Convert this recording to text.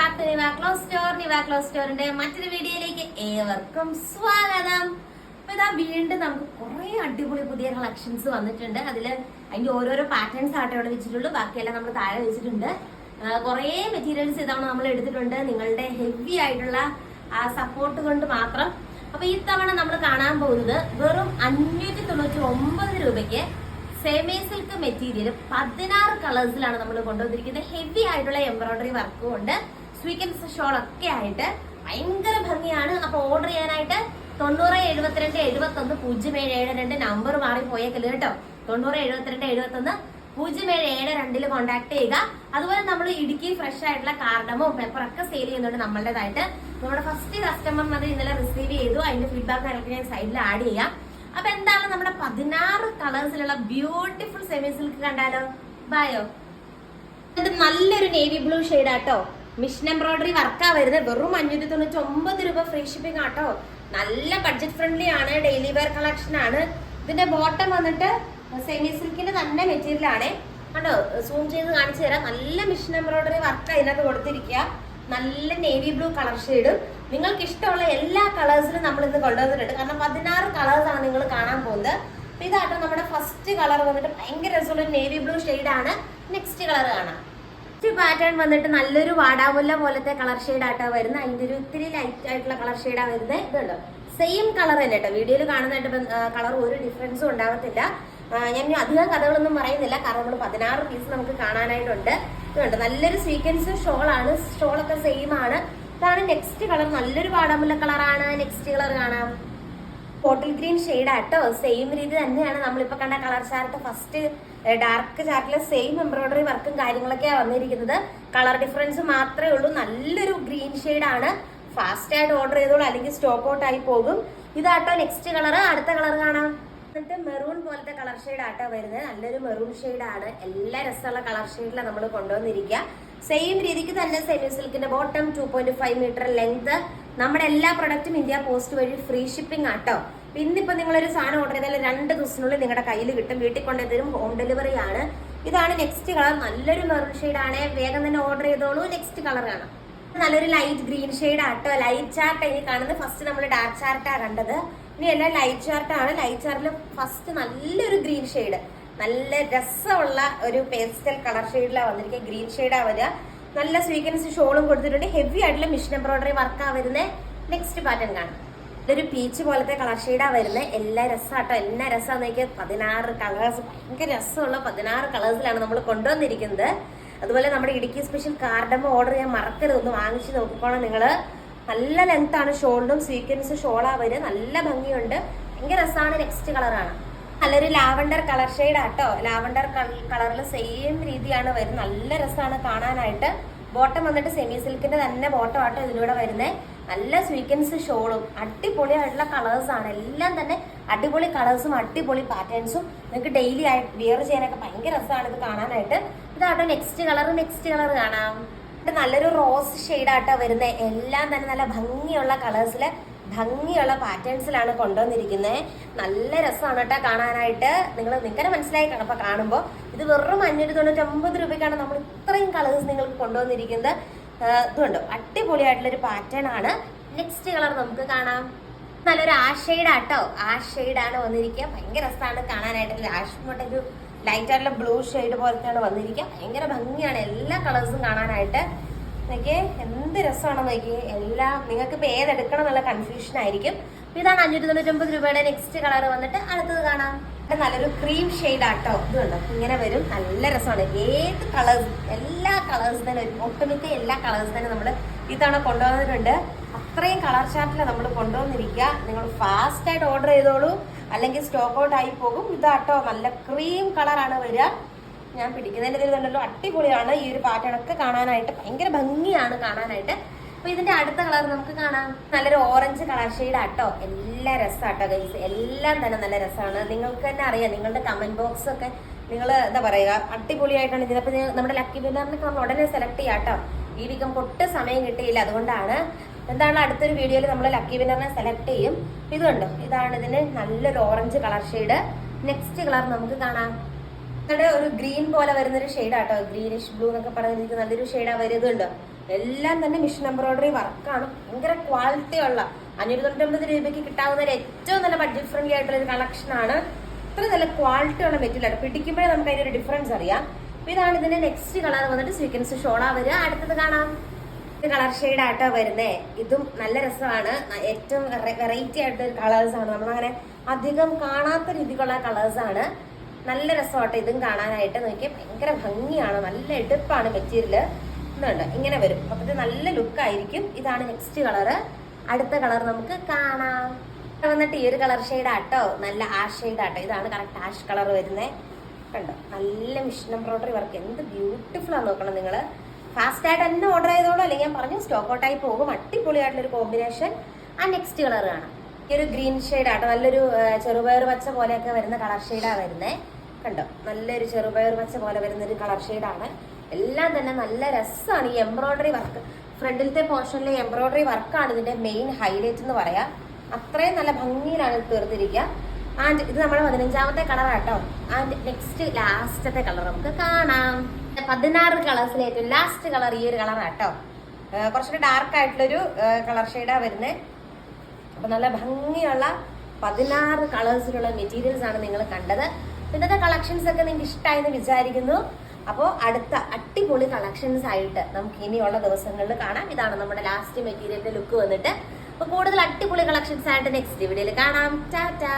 നിവാക്ലോ store സ്റ്റോറിന്റെ മറ്റൊരു വീഡിയോയിലേക്ക് ഏവർക്കും സ്വാഗതം. അപ്പൊ ഇതാ വീണ്ടും നമുക്ക് കുറെ അടിപൊളി പുതിയ കളക്ഷൻസ് വന്നിട്ടുണ്ട്. അതിൽ അതിന്റെ ഓരോരോ പാറ്റേൺസ് ആട്ടെ ഇവിടെ വെച്ചിട്ടുള്ളൂ. ബാക്കിയെല്ലാം നമ്മൾ താഴെ വെച്ചിട്ടുണ്ട്. കുറെ മെറ്റീരിയൽസ് ഇതാണ് നമ്മൾ എടുത്തിട്ടുണ്ട്. നിങ്ങളുടെ ഹെവി ആയിട്ടുള്ള ആ സപ്പോർട്ട് കൊണ്ട് മാത്രം. അപ്പൊ ഇത്തവണ നമ്മൾ കാണാൻ പോകുന്നത് വെറും അഞ്ഞൂറ്റി തൊണ്ണൂറ്റി ഒമ്പത് രൂപയ്ക്ക് സെമി സിൽക്ക് മെറ്റീരിയൽ പതിനാറ് കളേഴ്സിലാണ് നമ്മൾ കൊണ്ടുവന്നിരിക്കുന്നത്. ഹെവി ആയിട്ടുള്ള എംബ്രോയിഡറി വർക്കും ഉണ്ട്. സ്വീക്കൻസ് ഷോൾ ഒക്കെ ആയിട്ട് ഭയങ്കര ഭംഗിയാണ്. അപ്പൊ ഓർഡർ ചെയ്യാനായിട്ട് തൊണ്ണൂറ് എഴുപത്തിരണ്ട് എഴുപത്തി ഒന്ന് പൂജ്യം ഏഴ് ഏഴ് രണ്ട് നമ്പർ മാറി പോയേക്കൽ കേട്ടോ. തൊണ്ണൂറ് എഴുപത്തിരണ്ട് എഴുപത്തി ഒന്ന് പൂജ്യം ഏഴ് ഏഴ് രണ്ടിൽ കോൺടാക്ട് ചെയ്യുക. അതുപോലെ നമ്മൾ ഇടുക്കി ഫ്രഷ് ആയിട്ടുള്ള കാർഡമോ പേപ്പറൊക്കെ സെയിൽ ചെയ്യുന്നുണ്ട് നമ്മളുടേതായിട്ട് നമ്മുടെ ഫസ്റ്റ് കസ്റ്റമർ അത് ഇന്നലെ റിസീവ് ചെയ്തു. അതിന്റെ ഫീഡ്ബാക്ക് കാര്യങ്ങൾ ഞാൻ സൈഡിൽ ആഡ് ചെയ്യാം. അപ്പൊ എന്താണ് നമ്മുടെ പതിനാറ് കളേഴ്സിലുള്ള ബ്യൂട്ടിഫുൾ സെമി സിൽക്ക് കണ്ടാലോ? ബായോ നല്ലൊരു നേവി ബ്ലൂ ഷെയ്ഡ് ആട്ടോ. മിഷൻ എംബ്രോയിഡറി വർക്കാ വരുന്നത്. വെറും അഞ്ഞൂറ്റി തൊണ്ണൂറ്റി ഒമ്പത് രൂപ ഫ്രീ ഷിപ്പിംഗ് ആട്ടോ. നല്ല ബഡ്ജറ്റ് ഫ്രണ്ട്ലി ആണ്. ഡെയിലി വെയർ കളക്ഷൻ ആണ്. ഇതിന്റെ ബോട്ടം വന്നിട്ട് സെമി സിൽക്കിന്റെ തന്നെ മെറ്റീരിയൽ ആണ്. കണ്ടോ? സൂം ചെയ്ത് കാണിച്ചു തരാം. നല്ല മിഷൻ എംബ്രോയിഡറി വർക്ക് അതിനകത്ത് കൊടുത്തിരിക്കുക. നല്ല നേവി ബ്ലൂ കളർ ഷെയ്ഡും നിങ്ങൾക്ക് ഇഷ്ടമുള്ള എല്ലാ കളേഴ്സിലും നമ്മൾ ഇന്ന് കൊണ്ടുവന്നിട്ടുണ്ട്. കാരണം പതിനാറ് കളേഴ്സ് ആണ് നിങ്ങൾ കാണാൻ പോകുന്നത്. ഇതാട്ടോ നമ്മുടെ ഫസ്റ്റ് കളർ വന്നിട്ട് ഭയങ്കര രസമുള്ള നേവി ബ്ലൂ ആണ്. നെക്സ്റ്റ് കളർ കാണാം. നെക്സ്റ്റ് പാറ്റേൺ വന്നിട്ട് നല്ലൊരു വാടാമുല്ല പോലത്തെ കളർ ഷെയ്ഡ് ആട്ടോ വരുന്നത് അതിന്റെ ഒരു ഇത്തിരി ലൈറ്റ് ആയിട്ടുള്ള കളർ ഷെയ്ഡാ വരുന്നത് ഇതുണ്ടോ സെയിം കളർ തന്നെ കേട്ടോ വീഡിയോയിൽ കാണുന്നതായിട്ട് കളർ ഒരു ഡിഫറൻസും ഉണ്ടാകത്തില്ല ഞാൻ അധികം കഥകളൊന്നും പറയുന്നില്ല. കാരണം നമ്മൾ പതിനാറ് പീസ് നമുക്ക് കാണാനായിട്ടുണ്ട്. ഇതുണ്ട് നല്ലൊരു സീക്വൻസ് ഷോളാണ് ഷോളൊക്കെ സെയിം ആണ്. ഇതാണ് നെക്സ്റ്റ് കളർ നല്ലൊരു വാടാമുല്ല കളറാണ് നെക്സ്റ്റ് കളർ കാണാം. ബോട്ടിൽ ഗ്രീൻ ഷെയ്ഡ് ആട്ടോ സെയിം രീതി തന്നെയാണ്. നമ്മളിപ്പോ കണ്ട കളർ ചാർട്ട് ഫസ്റ്റ് ഡാർക്ക് ചാർട്ടിലെ സെയിം എംബ്രോയിഡറി വർക്കും കാര്യങ്ങളൊക്കെയാണ് വന്നിരിക്കുന്നത്. കളർ ഡിഫറൻസ് മാത്രമേ ഉള്ളൂ. നല്ലൊരു ഗ്രീൻ ഷെയ്ഡ് ആണ് ഫാസ്റ്റ് ആയിട്ട് ഓർഡർ ചെയ്തോളൂ. അല്ലെങ്കിൽ സ്റ്റോക്ക് ഔട്ട് ആയി പോകും. ഇതാട്ടോ നെക്സ്റ്റ് കളർ അടുത്ത കളർ കാണാം. എന്നിട്ട് മെറൂൺ പോലത്തെ കളർ ഷെയ്ഡ് ആട്ടോ വരുന്നത്. നല്ലൊരു മെറൂൺ ഷെയ്ഡ് ആണ് എല്ലാ രസമുള്ള കളർ ഷെയ്ഡിലാണ് നമ്മൾ കൊണ്ടുവന്നിരിക്കുക. സെയിം രീതിക്ക് തന്നെ semi സിൽക്കിന്റെ bottom two point five metre length നമ്മുടെ എല്ലാ പ്രൊഡക്റ്റും ഇന്ത്യ പോസ്റ്റ് വഴി ഫ്രീ ഷിപ്പിംഗ് ആട്ടോ ഇന്നിപ്പോ നിങ്ങളൊരു സാധനം ഓർഡർ ചെയ്താൽ രണ്ട് ദിവസത്തിനുള്ളിൽ നിങ്ങളുടെ കയ്യിൽ കിട്ടും. വീട്ടിൽ കൊണ്ടുതരും ഹോം ഡെലിവറി ആണ്. ഇതാണ് നെക്സ്റ്റ് കളർ നല്ലൊരു മെറൂൺ ഷെയ്ഡ് ആണ്. വേഗം തന്നെ ഓർഡർ ചെയ്തോളൂ. നെക്സ്റ്റ് കളർ ആണ് നല്ലൊരു ലൈറ്റ് ഗ്രീൻ ഷെയ്ഡ് ആട്ടോ ലൈറ്റ് ചാർട്ട് ഇനി കാണുന്നത് ഫസ്റ്റ് നമ്മൾ ഡാർക്ക് ചാർട്ടാ കണ്ടത്. ഇനി എല്ലാം ലൈറ്റ് ചാർട്ടാണ് ലൈറ്റ് ചാർട്ടിൽ ഫസ്റ്റ് നല്ലൊരു ഗ്രീൻ ഷെയ്ഡ് നല്ല രസമുള്ള ഒരു പേസ്റ്റൽ കളർ ഷെയ്ഡിലാണ് വന്നിരിക്കുക ഗ്രീൻ ഷെയ്ഡാ വരിക. നല്ല സ്വീകരിച്ച് ഷോളും കൊടുത്തിട്ടുണ്ട്. ഹെവി ആയിട്ടുള്ള മിഷൻ എംബ്രോയിഡറി വർക്കാ വരുന്നത് നെക്സ്റ്റ് പാറ്റേൺ കാണാം. ഇതൊരു പീച്ച് പോലത്തെ കളർ ഷെയ്ഡാ വരുന്നത് എല്ലാ രസമാട്ടോ എല്ലാ രസമാണെന്ന് നോക്കിയാൽ പതിനാറ് കളേഴ്സ് ഭയങ്കര രസമുള്ള പതിനാറ് കളേഴ്സിലാണ് നമ്മൾ കൊണ്ടുവന്നിരിക്കുന്നത്. അതുപോലെ നമ്മുടെ ഇടുക്കി സ്പെഷ്യൽ കാർഡമ്മ ഓർഡർ ചെയ്യാൻ മറക്കരുത്. ഒന്ന് വാങ്ങിച്ച് നോക്കിക്കോണം നിങ്ങൾ നല്ല ലെങ്ത് ആണ് ഷോളിനും സ്വീക്വൻസ് ഷോളാ വരിക നല്ല ഭംഗിയുണ്ട്. ഭയങ്കര രസമാണ് നെക്സ്റ്റ് കളറാണ് നല്ലൊരു ലാവണ്ടർ കളർ ഷെയ്ഡ് ആട്ടോ ലാവണ്ടർ കളറിൽ സെയിം രീതിയാണ് വരുന്നത്. നല്ല രസമാണ് കാണാനായിട്ട്. ബോട്ടം വന്നിട്ട് സെമി സിൽക്കിന്റെ തന്നെ ബോട്ടം ആട്ടോ ഇതിലൂടെ വരുന്നത് നല്ല സ്വീക്വൻസ് ഷോളും. അടിപൊളിയായിട്ടുള്ള കളേഴ്സാണ് എല്ലാം തന്നെ അടിപൊളി കളേഴ്സും അടിപൊളി പാറ്റേൺസും നിങ്ങൾക്ക് ഡെയിലി ആയിട്ട് വിയർ ചെയ്യാനൊക്കെ ഭയങ്കര രസമാണ് ഇത് കാണാനായിട്ട്. ഇതാട്ടോ നെക്സ്റ്റ് കളർ നെക്സ്റ്റ് കളർ കാണാം. ഇത് നല്ലൊരു റോസ് ഷെയ്ഡാട്ടോ വരുന്നത് എല്ലാം തന്നെ നല്ല ഭംഗിയുള്ള കളേഴ്സിൽ ഭംഗിയുള്ള പാറ്റേൺസിലാണ് കൊണ്ടുവന്നിരിക്കുന്നത് നല്ല രസമാണ് കേട്ടോ കാണാനായിട്ട്. നിങ്ങൾ നിങ്ങൾക്ക് മനസ്സിലായി കാണുമ്പോൾ കാണുമ്പോൾ ഇത് വെറും അഞ്ഞൂറ്റി തൊണ്ണൂറ്റി ഒമ്പത് രൂപയ്ക്കാണ് നമ്മൾ ഇത്രയും കളേഴ്സ് നിങ്ങൾക്ക് കൊണ്ടുവന്നിരിക്കുന്നത്. ഇതുണ്ട്. അടിപൊളിയായിട്ടുള്ളൊരു പാറ്റേൺ ആണ്. നെക്സ്റ്റ് കളർ നമുക്ക് കാണാം. നല്ലൊരു ആഷ് ഷെയ്ഡ് ആട്ടോ. ആഷ് വന്നിരിക്കുക. ഭയങ്കര രസമാണ് കാണാനായിട്ട്. ആഷ് മോട്ടൊരു ലൈറ്റ് ആയിട്ടുള്ള ബ്ലൂ ഷെയ്ഡ് പോലത്തെയാണ് വന്നിരിക്കുക. ഭയങ്കര ഭംഗിയാണ്. എല്ലാ കളേഴ്സും കാണാനായിട്ട്. നോക്കിയേ എന്ത് രസമാണെന്ന് നോക്കിയേ. എല്ലാ നിങ്ങൾക്ക് ഇപ്പം ഏതെടുക്കണം എന്നുള്ള കൺഫ്യൂഷൻ ആയിരിക്കും. ഇതാണ് അഞ്ഞൂറ്റി തൊണ്ണൂറ്റൊമ്പത് രൂപയുടെ നെക്സ്റ്റ് കളർ വന്നിട്ട് അടുത്തത് കാണാം. നല്ലൊരു ക്രീം ഷെയ്ഡ് ആട്ടോ. ഇതുണ്ട് ഇങ്ങനെ വരും. നല്ല രസമാണ്. ഏത് കളേഴ്സ് എല്ലാ കളേഴ്സ് തന്നെ വരും. ഒട്ടുമിക്ക എല്ലാ കളേഴ്സ് തന്നെ നമ്മൾ ഇത്തവണ കൊണ്ടുവന്നിട്ടുണ്ട്. അത്രയും കളർ ചാർട്ടിൽ നമ്മൾ കൊണ്ടുവന്നിരിക്കുക. നിങ്ങൾ ഫാസ്റ്റായിട്ട് ഓർഡർ ചെയ്തോളൂ. അല്ലെങ്കിൽ സ്റ്റോക്ക് ഔട്ട് ആയി പോകും. ഇതാട്ടോ നല്ല ക്രീം കളറാണ് വരിക. ഞാൻ പിടിക്കുന്നതിന്റെ ഇതിൽ കണ്ടല്ലോ അടിപൊളിയാണ്. ഈ ഒരു പാറ്റേൺ ഒക്കെ കാണാനായിട്ട് ഭയങ്കര ഭംഗിയാണ് കാണാനായിട്ട്. അപ്പൊ ഇതിന്റെ അടുത്ത കളർ നമുക്ക് കാണാം. നല്ലൊരു ഓറഞ്ച് കളർ ഷെയ്ഡ് ആട്ടോ. എല്ലാ രസമാട്ടോ ഗൈസ് എല്ലാം തന്നെ നല്ല രസമാണ് നിങ്ങൾക്ക് തന്നെ അറിയാം നിങ്ങളുടെ കമന്റ് ബോക്സ് ഒക്കെ നിങ്ങൾ എന്താ പറയുക അടിപൊളിയായിട്ടാണ് ഇതിനപ്പോ നിങ്ങൾ നമ്മുടെ ലക്കി വിന്നറിനൊക്കെ നമ്മൾ ഉടനെ സെലക്ട് ചെയ്യാം കേട്ടോ ഈ വീക്കം പൊട്ട് സമയം കിട്ടിയില്ല. അതുകൊണ്ടാണ് എന്താണ് അടുത്തൊരു വീഡിയോയിൽ നമ്മൾ ലക്കി വിന്നറിനെ സെലക്ട് ചെയ്യും. ഇത് കണ്ടോ? ഇതാണ് ഇതിന് നല്ലൊരു orange colour shade next colour നമുക്ക് കാണാം. ഇവിടെ ഒരു ഗ്രീൻ പോലെ വരുന്നൊരു ഷെയ്ഡ് ആട്ടോ. ഗ്രീനിഷ് ബ്ലൂ എന്നൊക്കെ പറഞ്ഞിരിക്കുന്ന നല്ലൊരു ഷെയ്ഡാ വരുന്നുണ്ട് എല്ലാം തന്നെ മിഷൻ എംബ്രോയിഡറി വർക്കാണ് ഭയങ്കര ക്വാളിറ്റി ഉള്ള. അഞ്ഞൂറ്റി തൊണ്ണൂറ്റൊമ്പത് രൂപയ്ക്ക് കിട്ടാവുന്ന ഒരു ഏറ്റവും നല്ല ബഡ്ജറ്റ് ഫ്രണ്ട്ലി ആയിട്ടുള്ള ഒരു കളക്ഷൻ ആണ്. ഇത്ര നല്ല ക്വാളിറ്റി ഉള്ള മെറ്റീരിയൽ ആണ്. പിടിക്കുമ്പോഴേ നമുക്ക് അതിന്റെ ഒരു ഡിഫറൻസ് അറിയാം. ഇതാണ് ഇതിന്റെ നെക്സ്റ്റ് കളർ വന്നിട്ട് സ്വീക്കൻസ് ഷോളാ വരിക. അടുത്തത് കാണാം. കളർ ഷെയ്ഡ് ആയിട്ടാ വരുന്നേ. ഇതും നല്ല രസമാണ്. ഏറ്റവും വെറൈറ്റി ആയിട്ടുള്ള കളേഴ്സ് ആണ്. നമ്മളങ്ങനെ അധികം കാണാത്ത രീതിക്കുള്ള കളേഴ്സ് ആണ്. നല്ല രസമാട്ടോ ഇതും കാണാനായിട്ട്. നോക്കിയാൽ ഭയങ്കര ഭംഗിയാണ്. നല്ല എടുപ്പാണ് മെറ്റീരിയൽ എന്നുണ്ട് ഇങ്ങനെ വരും. അപ്പൊ നല്ല ലുക്ക് ആയിരിക്കും. ഇതാണ് നെക്സ്റ്റ് കളറ് അടുത്ത കളർ നമുക്ക് കാണാം. ഇത് വന്നിട്ട് ഈ ഒരു കളർ ഷെയ്ഡ് ആട്ടോ. നല്ല ആഷ് ഷെയ്ഡ് ആട്ടോ. ഇതാണ് കറക്റ്റ് ആഷ് കളർ വരുന്നത് കണ്ടോ? നല്ല മിഷൻ എംബ്രോയിഡറി വർക്ക് എന്ത് ബ്യൂട്ടിഫുൾ ആണ് നോക്കണം നിങ്ങൾ ഫാസ്റ്റ് ആയിട്ട് തന്നെ ഓർഡർ ചെയ്തോളൂ അല്ലെങ്കിൽ ഞാൻ പറഞ്ഞു സ്റ്റോക്ക് ഔട്ടായി പോകും അടിപൊളിയായിട്ടുള്ള ഒരു കോമ്പിനേഷൻ ആ നെക്സ്റ്റ് കളർ കാണാം. ഈ ഒരു ഗ്രീൻ ഷെയ്ഡ് ആട്ടോ നല്ലൊരു ചെറുപയർ പച്ച പോലെയൊക്കെ വരുന്ന കളർ ഷെയ്ഡാണ് വരുന്നത് കണ്ടോ? നല്ലൊരു ചെറുപയർ പച്ച പോലെ വരുന്ന ഒരു കളർ ഷെയ്ഡാണ് എല്ലാം തന്നെ നല്ല രസമാണ് ഈ എംബ്രോയിഡറി വർക്ക് ഫ്രണ്ടിലത്തെ പോർഷനിലെ എംബ്രോയിഡറി വർക്കാണ് ഇതിന്റെ മെയിൻ ഹൈലൈറ്റ് എന്ന് പറയാം. അത്രയും നല്ല ഭംഗിയിലാണ് ഇത് തീർത്തിരിക്കുക. ആൻഡ് ഇത് നമ്മുടെ പതിനഞ്ചാമത്തെ കളറാട്ടോ ആൻഡ് നെക്സ്റ്റ് ലാസ്റ്റത്തെ കളർ നമുക്ക് കാണാം. പതിനാറ് കളേഴ്സിലെ ഏറ്റവും ലാസ്റ്റ് കളർ ഈ ഒരു കളറാണ് കേട്ടോ കുറച്ചുകൂടി ഡാർക്ക് ആയിട്ടുള്ളൊരു കളർ ഷെയ്ഡാണ് വരുന്നത് അപ്പൊ നല്ല ഭംഗിയുള്ള പതിനാറ് കളേഴ്സിലുള്ള മെറ്റീരിയൽസ് ആണ് നിങ്ങൾ കണ്ടത്. ഇന്നത്തെ കളക്ഷൻസ് ഒക്കെ നിങ്ങൾക്ക് ഇഷ്ടമായെന്ന് വിചാരിക്കുന്നു. അപ്പോൾ അടുത്ത അടിപൊളി കളക്ഷൻസ് ആയിട്ട് നമുക്ക് ഇനിയുള്ള ദിവസങ്ങളിൽ കാണാം. ഇതാണ് നമ്മുടെ ലാസ്റ്റ് മെറ്റീരിയലിന്റെ ലുക്ക് വന്നിട്ട്. അപ്പോൾ കൂടുതൽ അടിപൊളി കളക്ഷൻസ് ആയിട്ട് നെക്സ്റ്റ് വീഡിയോയിൽ കാണാം. ടാറ്റാ.